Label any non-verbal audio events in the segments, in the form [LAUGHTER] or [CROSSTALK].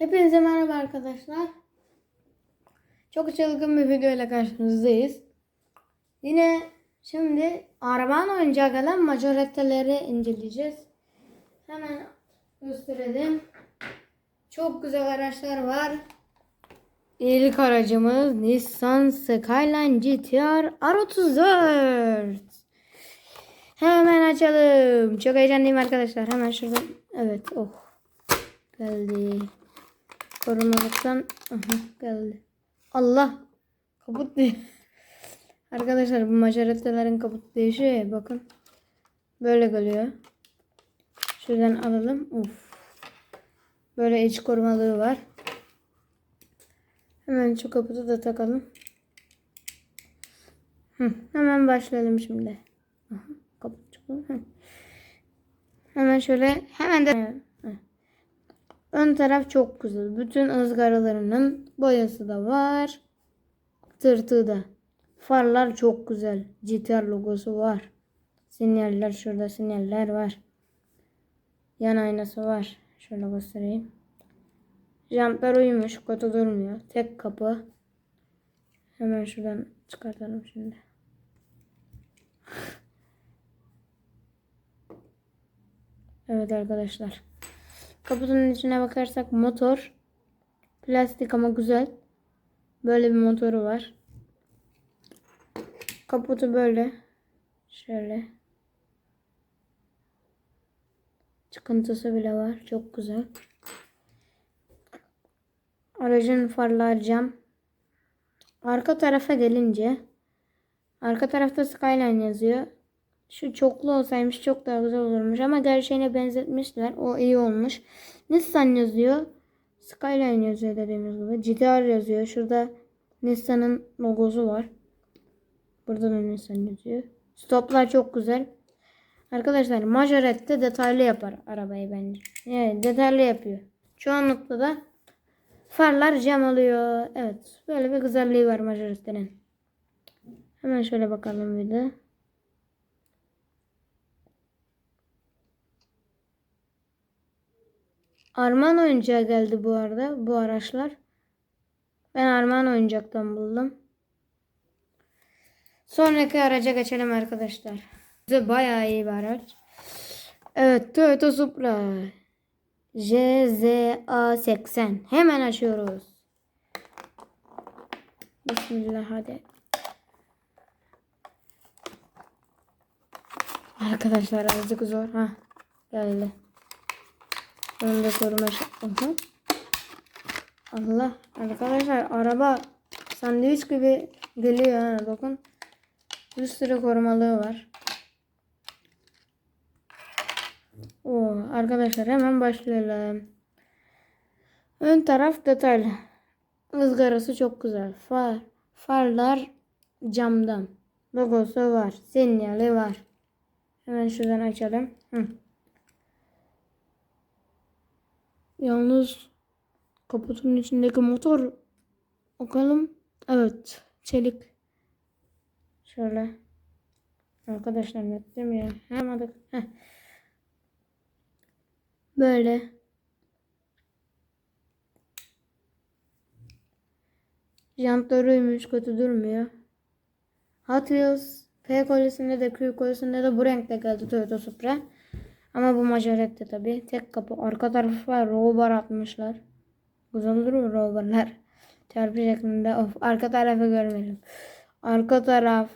Hepinize merhaba arkadaşlar. Çok çılgın bir video ile karşınızdayız. Yine şimdi Armağan oyuncağa gelen majoretteleri inceleyeceğiz. Hemen gösterelim. Çok güzel araçlar var. İlk aracımız Nissan Skyline GTR R34. Hemen açalım. Çok heyecanlıyım arkadaşlar. Hemen şuradan. Evet. Oh. Geldi. Korumalıktan. Aha, geldi. Allah. Kaput diye. [LAUGHS] Arkadaşlar bu majoretelerin kaput değişiyor ya. Bakın. Böyle geliyor. Şuradan alalım. Uf. Böyle iç korumalığı var. Hemen şu kaputu da takalım. Hı, hemen başlayalım şimdi. Aha, kaput çıkıyor. Hemen şöyle hemen de. Ön taraf çok güzel. Bütün ızgaralarının boyası da var. Tırtığı da. Farlar çok güzel. GTR logosu var. Sinyaller şurada sinyaller var. Yan aynası var. Şöyle göstereyim. Jantlar uyumuş. Kutu durmuyor. Tek kapı. Hemen şuradan çıkartalım şimdi. Evet arkadaşlar. Kaputunun içine bakarsak motor. Plastik ama güzel. Böyle bir motoru var. Kaputu böyle. Şöyle. Çıkıntısı bile var. Çok güzel. Aracın farlar cam. Arka tarafa gelince arka tarafta Skyline yazıyor. Şu çoklu olsaymış çok daha güzel olurmuş ama gerçeğine benzetmişler. O iyi olmuş. Nissan yazıyor. Skyline yazıyor dediğimiz gibi. GTR yazıyor. Şurada Nissan'ın logosu var. Burada da Nissan yazıyor. Stoplar çok güzel. Arkadaşlar majorette detaylı yapar arabayı bence. Evet detaylı yapıyor. Çoğunlukla da farlar cam oluyor. Evet böyle bir güzelliği var majorettenin. Hemen şöyle bakalım bir de. Arman oyuncağı geldi bu arada bu araçlar. Ben Arman oyuncaktan buldum. Sonraki araca geçelim arkadaşlar. Bize bayağı iyi bir araç. Evet Toyota Supra. JZA80. Hemen açıyoruz. Bismillah hadi. Arkadaşlar azıcık zor. Ha geldi. Onu da koruma şey- Aha. Allah. Arkadaşlar araba sandviç gibi geliyor ha bakın. Bir sürü korumalığı var. Oo, arkadaşlar hemen başlayalım. Ön taraf detaylı. Izgarası çok güzel. Far, farlar camdan. Logosu var. Sinyali var. Hemen şuradan açalım. Hı. Yalnız kaputun içindeki motor bakalım. Evet. Çelik. Şöyle. Arkadaşlar nettim ya. Hemen. Böyle. Jantlar uyumuş kötü durmuyor. Hot Wheels P kolisinde de Q kolisinde de bu renkte geldi Toyota Supra. Ama bu majorette tabi. Tek kapı. Arka tarafı var. Rollbar atmışlar. Güzel durur rollbarlar. Çarpı şeklinde. Of arka tarafı görmedim. Arka taraf.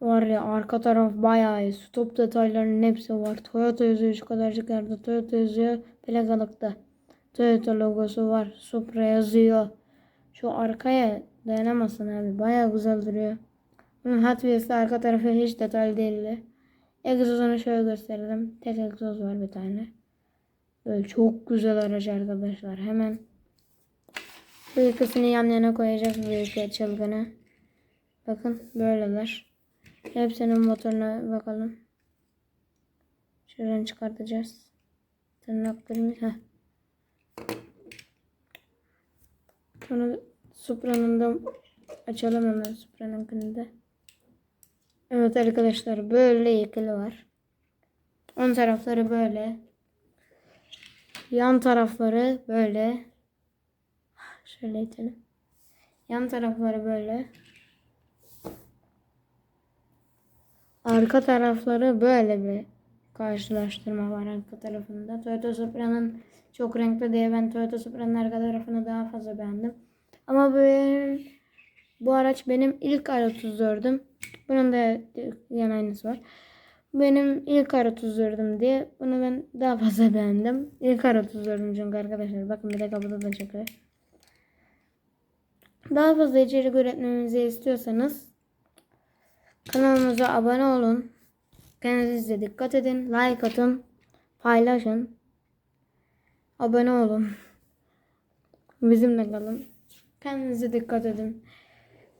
Var ya arka taraf bayağı iyi. Stop detaylarının hepsi var. Toyota yazıyor şu kadarcık yerde. Toyota yazıyor. Plakalıkta. Toyota logosu var. Supra yazıyor. Şu arkaya dayanamazsın abi. Bayağı güzel duruyor. Bunun Hot arka tarafı hiç detaylı değildi. Egzozunu şöyle gösterelim. Tek egzoz var bir tane. Böyle çok güzel araç arkadaşlar. Hemen bu ikisini yan yana koyacağız bu iki çılgını. Bakın böyleler. Hepsinin motoruna bakalım. Şuradan çıkartacağız. Tırnaklarımız. Heh. Sonra Supra'nın da açalım hemen Supra'nınkini de. Evet arkadaşlar böyle ikili var. Ön tarafları böyle. Yan tarafları böyle. Şöyle itelim. Yan tarafları böyle. Arka tarafları böyle bir karşılaştırma var arka tarafında. Toyota Supra'nın çok renkli diye ben Toyota Supra'nın arka tarafını daha fazla beğendim. Ama bu bu araç benim ilk R34'üm. Bunun da yan aynısı var. Benim ilk R34'üm diye bunu ben daha fazla [LAUGHS] beğendim. İlk R34'üm çünkü arkadaşlar. Bakın bir de kapıda da çıkıyor. Daha fazla içerik üretmemizi istiyorsanız kanalımıza abone olun. Kendinize dikkat edin. Like atın. Paylaşın. Abone olun. Bizimle kalın. Kendinize dikkat edin.